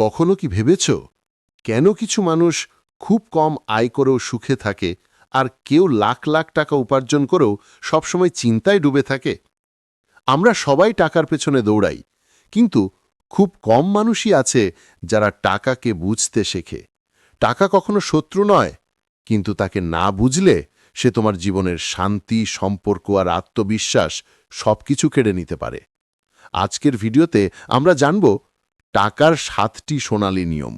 কখনো কি ভেবেছ? কেন কিছু মানুষ খুব কম আয় করেও সুখে থাকে আর কেউ লাখ লাখ টাকা উপার্জন করেও সবসময় চিন্তায় ডুবে থাকে? আমরা সবাই টাকার পেছনে দৌড়াই, কিন্তু খুব কম মানুষই আছে যারা টাকাকে বুঝতে শেখে। টাকা কখনো শত্রু নয়, কিন্তু তাকে না বুঝলে সে তোমার জীবনের শান্তি, সম্পর্ক আর আত্মবিশ্বাস সবকিছু কেড়ে নিতে পারে। আজকের ভিডিওতে আমরা জানব টাকার সাতটি সোনালী নিয়ম,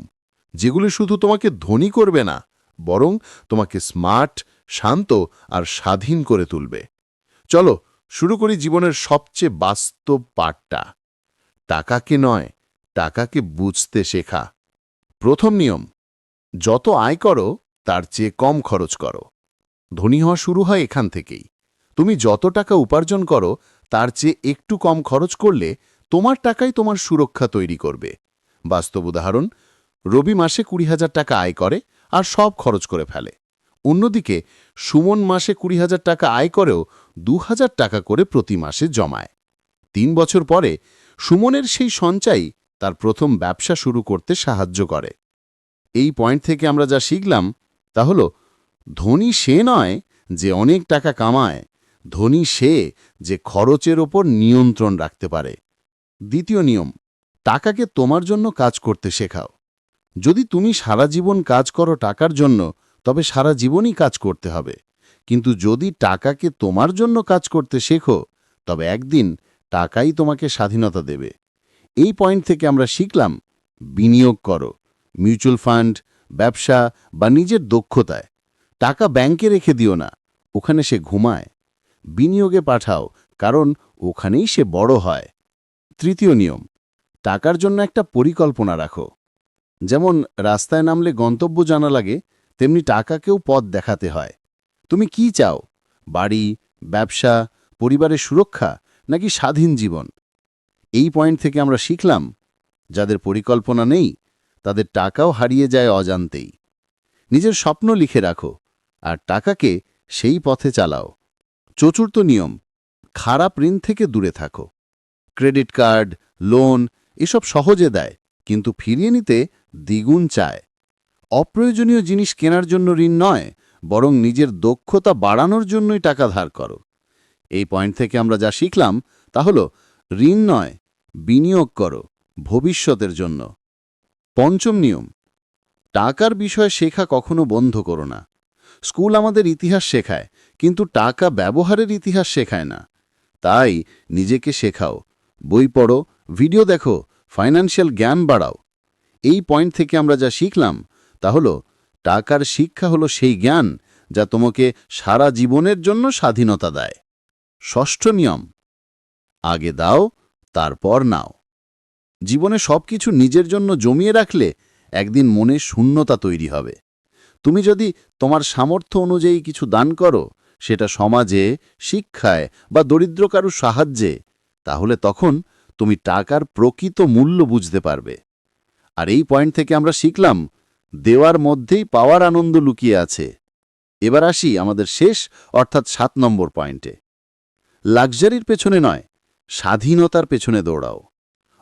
যেগুলি শুধু তোমাকে ধনী করবে না, বরং তোমাকে স্মার্ট, শান্ত আর স্বাধীন করে তুলবে। চলো, শুরু করি জীবনের সবচেয়ে বাস্তব পাঠটা। টাকাকে নয়, টাকাকে বুঝতে শেখা। প্রথম নিয়ম, যত আয় করো, তার চেয়ে কম খরচ করো। ধনী হওয়া শুরু হয় এখান থেকেই। তুমি যত টাকা উপার্জন করো, তার চেয়ে একটু কম খরচ করলে তোমার টাকাই তোমার সুরক্ষা তৈরি করবে। বাস্তব উদাহরণ, রবি মাসে কুড়ি হাজার টাকা আয় করে আর সব খরচ করে ফেলে। অন্যদিকে, সুমন মাসে কুড়ি হাজার টাকা আয় করেও দু হাজার টাকা করে প্রতি মাসে জমায়। তিন বছর পরে, সুমনের সেই সঞ্চয় তার প্রথম ব্যবসা শুরু করতে সাহায্য করে। এই পয়েন্ট থেকে আমরা যা শিখলাম তা হল, ধনী সে নয় যে অনেক টাকা কামায়, ধনী সে যে খরচের ওপর নিয়ন্ত্রণ রাখতে পারে। দ্বিতীয় নিয়ম, টাকাকে তোমার জন্য কাজ করতে শেখাও। যদি তুমি সারা জীবন কাজ করো টাকার জন্য, তবে সারা জীবনই কাজ করতে হবে। কিন্তু যদি টাকাকে তোমার জন্য কাজ করতে শেখো, তবে একদিন টাকাই তোমাকে স্বাধীনতা দেবে। এই পয়েন্ট থেকে আমরা শিখলাম, বিনিয়োগ করো মিউচুয়াল ফান্ড ব্যবসা বা নিজের দক্ষতায়। টাকা ব্যাংকে রেখে দিও না, ওখানে সে ঘুমায়। বিনিয়োগে পাঠাও, কারণ ওখানেই সে বড় হয়। তৃতীয় নিয়ম। টাকার জন্য একটা পরিকল্পনা রাখো। যেমন, রাস্তায় নামলে গন্তব্য জানা লাগে, তেমনি টাকাকেও পথ দেখাতে হয়। তুমি কি চাও? বাড়ি, ব্যবসা, পরিবারের সুরক্ষা, নাকি স্বাধীন জীবন? এই পয়েন্ট থেকে আমরা শিখলাম, যাদের পরিকল্পনা নেই, তাদের টাকাও হারিয়ে যায় অজান্তেই। নিজের স্বপ্ন লিখে রাখো, আর টাকাকে সেই পথে চালাও। চতুর্থ নিয়ম, খারাপ ঋণ থেকে দূরে থাকো। ক্রেডিট কার্ড, লোন এসব সহজে দেয়, কিন্তু ফিরিয়ে নিতে দ্বিগুণ চায়। অপ্রয়োজনীয় জিনিস কেনার জন্য ঋণ নয়, বরং নিজের দক্ষতা বাড়ানোর জন্যই টাকা ধার করো। এই পয়েন্ট থেকে আমরা যা শিখলাম তা হল ঋণ নয়, বিনিয়োগ করো, ভবিষ্যতের জন্য। পঞ্চম নিয়ম, টাকার বিষয়ে শেখা কখনো বন্ধ করো না। স্কুল আমাদের ইতিহাস শেখায়, কিন্তু টাকা ব্যবহারের ইতিহাস শেখায় না। তাই নিজেকে শেখাও বই পড়ো, ভিডিও দেখো ফাইন্যান্সিয়াল জ্ঞান বাড়াও। এই পয়েন্ট থেকে আমরা যা শিখলাম, তা হল টাকার শিক্ষা হলো সেই জ্ঞান যা তোমাকে সারা জীবনের জন্য স্বাধীনতা দেয়। ষষ্ঠ নিয়ম, আগে দাও, তারপর নাও। জীবনে সবকিছু নিজের জন্য জমিয়ে রাখলে একদিন মনে শূন্যতা তৈরি হবে। তুমি যদি তোমার সামর্থ্য অনুযায়ী কিছু দান করো, সেটা সমাজে, শিক্ষায় বা দরিদ্র কারু সাহায্যে তাহলে তখন তুমি টাকার প্রকৃত মূল্য বুঝতে পারবে। আর এই পয়েন্ট থেকে আমরা শিখলাম, দেওয়ার মধ্যেই পাওয়ার আনন্দ লুকিয়ে আছে। এবার আসি আমাদের শেষ, অর্থাৎ সাত নম্বর পয়েন্টে। লাক্সারির পেছনে নয়, স্বাধীনতার পেছনে দৌড়াও।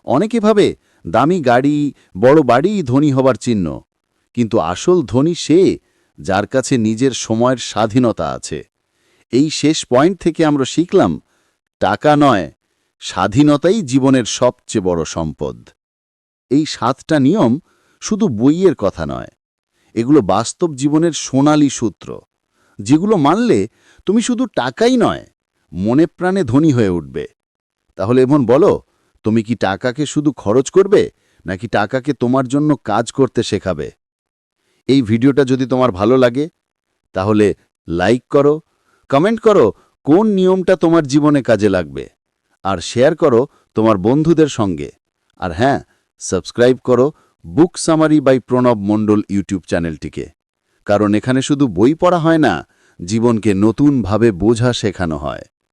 অনেকে ভাবে, দামি গাড়ি, বড় বাড়ি ধনী হবার চিহ্ন। কিন্তু আসল ধনী সে যার কাছে নিজের সময়ের স্বাধীনতা আছে। এই শেষ পয়েন্ট থেকে আমরা শিখলাম, টাকা নয় স্বাধীনতাই জীবনের সবচেয়ে বড় সম্পদ। এই সাতটা নিয়ম শুধু বইয়ের কথা নয়, এগুলো বাস্তব জীবনের সোনালি সূত্র, যেগুলো মানলে তুমি শুধু টাকাই নয়, মনে প্রাণে ধনী হয়ে উঠবে। তাহলে এমন বলো, তুমি কি টাকাকে শুধু খরচ করবে, নাকি টাকাকে তোমার জন্য কাজ করতে শেখাবে? এই ভিডিওটা যদি তোমার ভালো লাগে, তাহলে লাইক করো, কমেন্ট করো, কোন নিয়মটা তোমার জীবনে কাজে লাগবে? আর শেয়ার করো তোমার বন্ধুদের সঙ্গে। আর হ্যাঁ সাবস্ক্রাইব করো book summary by Pranab Mondal YouTube চ্যানেলটিকে। কারণ এখানে শুধু বই পড়া হয় না, জীবনকে নতুনভাবে বোঝা শেখানো হয়।